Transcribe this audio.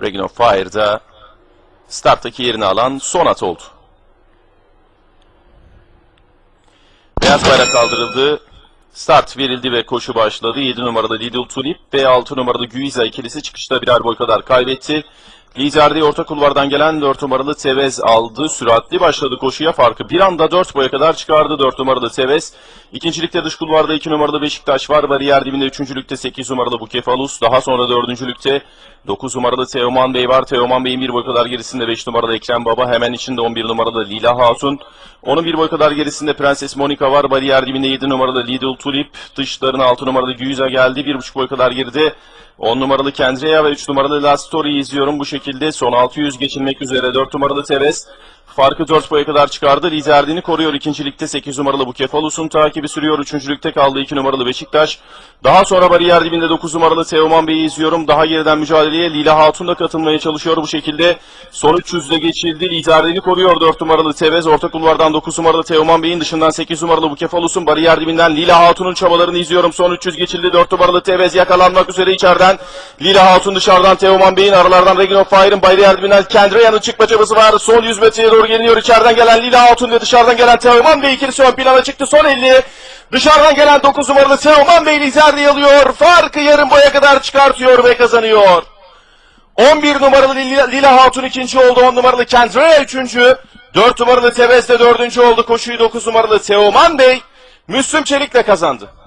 Of Fire'da starttaki yerini alan son at oldu. Beyaz bayrak kaldırıldı. Start verildi ve koşu başladı. 7 numaralı Lidl Tulip ve 6 numaralı Guiza ikilisi çıkışta birer boy kadar kaybetti. Liderde orta kulvardan gelen 4 numaralı Tevez aldı. Süratli başladı koşuya farkı. Bir anda 4 boya kadar çıkardı 4 numaralı Tevez. İkincilikte dış kulvarda 2 numaralı Beşiktaş var. Bariyer dibinde 3. 8 numaralı Bukefalus. Daha sonra 4. lükte 9 numaralı Teoman Bey var. Teoman Bey'in bir boy kadar gerisinde 5 numaralı Ekrem Baba. Hemen içinde 11 numaralı Lila Hatun. Onun bir boy kadar gerisinde Prenses Monika var. Bariyer dibinde 7 numaralı Lidl Tulip. Dışlarına 6 numaralı Güyüza geldi. 1,5 boy kadar geride 10 numaralı Kendria ve 3 numaralı Last Story'yi izliyorum bu şekilde. Son 600 geçilmek üzere 4 numaralı Tevez. Farkı 4 boya kadar çıkardı. Liderliğini koruyor. İkincilikte 8 numaralı Bukefalus'un takibi sürüyor. Üçüncülükte kaldı 2 numaralı Beşiktaş. Daha sonra bariyer dibinde 9 numaralı Teoman Bey'i izliyorum. Daha geriden mücadeleye Lila Hatun da katılmaya çalışıyor bu şekilde. Son 300'de geçildi. Liderliğini koruyor 4 numaralı Tevez. Orta kulvardan 9 numaralı Teoman Bey'in dışından 8 numaralı Bukefalus'un bariyer dibinden Lila Hatun'un çabalarını izliyorum. Son 300 geçildi. 4 numaralı Tevez yakalanmak üzere içeriden. Lila Hatun dışarıdan Teoman Bey'in aralardan Regin of Fire'ın bariyer dibinden Kendria'nın çıkma çabası var. Son 100 metreye doğru geliniyor. İçeriden gelen Lila Hatun ve dışarıdan gelen Teoman Bey ikilisi ön plana çıktı. Son 50. Dışarıdan gelen 9 numaralı Teoman Bey liderliği alıyor. Farkı yarım boya kadar çıkartıyor ve kazanıyor. 11 numaralı Lila, Lila Hatun ikinci oldu. 10 numaralı Kendra üçüncü. 4 numaralı Tevez de dördüncü oldu. Koşuyu 9 numaralı Teoman Bey Müslüm Çelik'le kazandı.